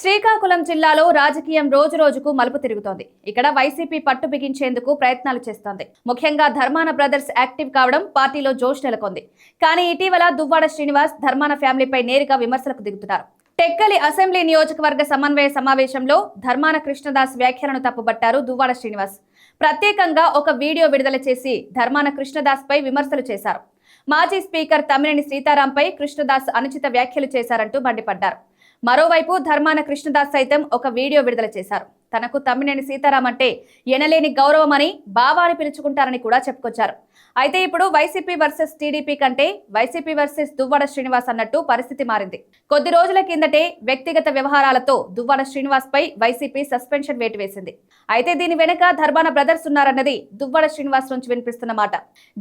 శ్రీకాకుళం జిల్లాలో రాజకీయం రోజు రోజుకు మలుపు తిరుగుతోంది. ఇక్కడ వైసీపీ పట్టు బిగించేందుకు ప్రయత్నాలు చేస్తోంది. ముఖ్యంగా ధర్మాన బ్రదర్స్ యాక్టివ్ కావడం పార్టీలో జోష్ నెలకొంది. కానీ ఇటీవల దువ్వాడ శ్రీనివాస్ ధర్మాన ఫ్యామిలీపై నేరుగా విమర్శలకు దిగుతున్నారు. టెక్కలి అసెంబ్లీ నియోజకవర్గ సమన్వయ సమావేశంలో ధర్మాన కృష్ణదాస్ వ్యాఖ్యలను తప్పుబట్టారు దువ్వాడ శ్రీనివాస్. ప్రత్యేకంగా ఒక వీడియో విడుదల చేసి ధర్మాన కృష్ణదాస్ పై విమర్శలు చేశారు. మాజీ స్పీకర్ తమ్మినేని సీతారాంపై కృష్ణదాస్ అనుచిత వ్యాఖ్యలు చేశారంటూ మండిపడ్డారు. మరోవైపు ధర్మాన కృష్ణదాస్ సైతం ఒక వీడియో విడుదల చేశారు. తనకు తమ్మినేని సీతారాం అంటే ఎనలేని గౌరవమని బావాని పిలుచుకుంటారని కూడా చెప్పుకొచ్చారు. అయితే ఇప్పుడు వైసీపీ వర్సెస్ టీడీపీ కంటే వైసీపీ వర్సెస్ దువ్వాడ శ్రీనివాస్ అన్నట్టు పరిస్థితి మారింది. కొద్ది రోజుల కిందటే వ్యక్తిగత వ్యవహారాలతో దువ్వాడ శ్రీనివాస్ పై వైసీపీ సస్పెన్షన్ వేటు వేసింది. అయితే దీని వెనుక ధర్మాన బ్రదర్స్ ఉన్నారన్నది దువ్వాడ శ్రీనివాస్ నుంచి వినిపిస్తున్న మాట.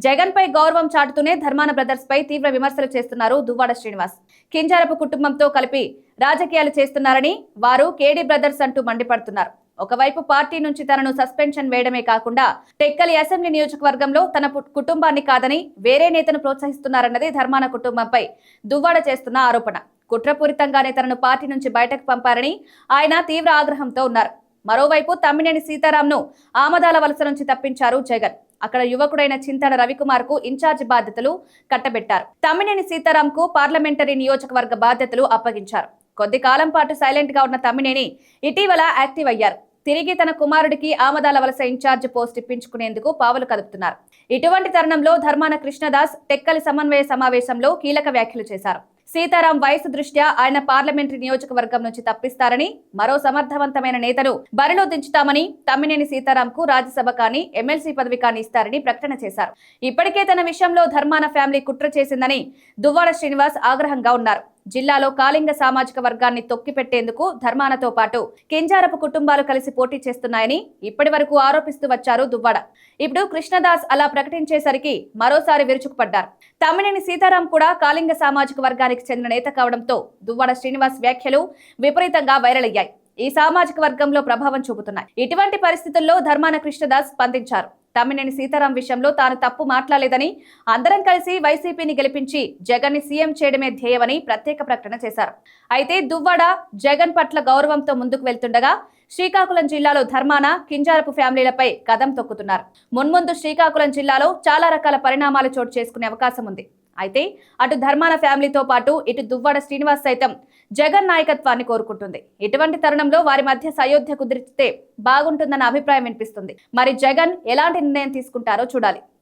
జగన్ పై గౌరవం చాటుతూనే ధర్మాన బ్రదర్స్ పై తీవ్ర విమర్శలు చేస్తున్నారు దువ్వాడ శ్రీనివాస్. కింజారపు కుటుంబంతో కలిపి రాజకీయాలు చేస్తున్నారని వారు కేడీ బ్రదర్స్ అంటూ మండిపడుతున్నారు. ఒకవైపు పార్టీ నుంచి తనను సస్పెన్షన్ వేయడమే కాకుండా టెక్కలి అసెంబ్లీ నియోజకవర్గంలో తన కుటుంబాన్ని కాదని వేరే నేతను ప్రోత్సహిస్తున్నారన్నది ధర్మాన కుటుంబంపై దువ్వాడ చేస్తున్న ఆరోపణ. కుట్రపూరితంగానే తనను పార్టీ నుంచి బయటకు పంపారని ఆయన తీవ్ర ఆగ్రహంతో ఉన్నారు. మరోవైపు తమ్మినేని సీతారాంను ఆమదాల వలస నుంచి తప్పించారు జగన్. అక్కడ యువకుడైన చింతడ రవికుమార్కు ఇన్ఛార్జ్ బాధ్యతలు కట్టబెట్టారు. తమ్మినేని సీతారాం కు పార్లమెంటరీ నియోజకవర్గ బాధ్యతలు అప్పగించారు. కొద్ది కాలం పాటు సైలెంట్గా ఉన్న తమ్మినేని ఇటీవల యాక్టివ్ అయ్యారు. తిరిగి తన కుమారుడికి ఆమదాల వలస ఇన్ఛార్జ్ పోస్ట్ ఇప్పించుకునేందుకు పావులు కదుపుతున్నారు. ఇటువంటి తరుణంలో ధర్మాన కృష్ణదాస్ టెక్కలి సమన్వయ సమావేశంలో కీలక వ్యాఖ్యలు చేశారు. సీతారాం వయసు దృష్ట్యా ఆయన పార్లమెంటరీ నియోజకవర్గం నుంచి తప్పిస్తారని మరో సమర్థవంతమైన నేతను బరిలో దించుతామని తమ్మినేని సీతారాంకు రాజ్యసభ కానీ ఎమ్మెల్సీ పదవి కానీ ఇస్తారని ప్రకటన చేశారు. ఇప్పటికే తన విషయంలో ధర్మాన ఫ్యామిలీ కుట్ర చేసిందని దువ్వాడ శ్రీనివాస్ ఆగ్రహంగా ఉన్నారు. జిల్లాలో కాళింగ సామాజిక వర్గాన్ని తొక్కిపెట్టేందుకు ధర్మానతో పాటు కింజారపు కుటుంబాలు కలిసి పోటీ చేస్తున్నాయని ఇప్పటి వరకు ఆరోపిస్తూ వచ్చారు దువ్వాడ. ఇప్పుడు కృష్ణదాస్ అలా ప్రకటించేసరికి మరోసారి విరుచుకుపడ్డారు. తమ్మినేని సీతారాం కూడా కాళింగ సామాజిక వర్గానికి చెందిన నేత కావడంతో దువ్వాడ శ్రీనివాస్ వ్యాఖ్యలు విపరీతంగా వైరల్ అయ్యాయి. ఈ సామాజిక వర్గంలో ప్రభావం చూపుతున్నాయి. ఇటువంటి పరిస్థితుల్లో ధర్మాన కృష్ణదాస్ స్పందించారు. తమ్మినేని సీతారాం విషయంలో తాను తప్పు మాట్లాడలేదని అందరం కలిసి వైసీపీని గెలిపించి జగన్ని సీఎం చేయడమే ధ్యేయమని ప్రత్యేక ప్రకటన చేశారు. అయితే దువ్వాడ జగన్ పట్ల గౌరవంతో ముందుకు వెళ్తుండగా శ్రీకాకుళం జిల్లాలో ధర్మాన కింజారపు ఫ్యామిలీలపై కదం తొక్కుతున్నారు. మున్ముందు శ్రీకాకుళం జిల్లాలో చాలా రకాల పరిణామాలు చోటు చేసుకునే అవకాశం ఉంది. అయితే అటు ధర్మాన ఫ్యామిలీతో పాటు ఇటు దువ్వాడ శ్రీనివాస్ సైతం జగన్ నాయకత్వాన్ని కోరుకుంటుంది. ఇటువంటి తరుణంలో వారి మధ్య సయోధ్య కుదిరితే బాగుంటుందన్న అభిప్రాయం వినిపిస్తుంది. మరి జగన్ ఎలాంటి నిర్ణయం తీసుకుంటారో చూడాలి.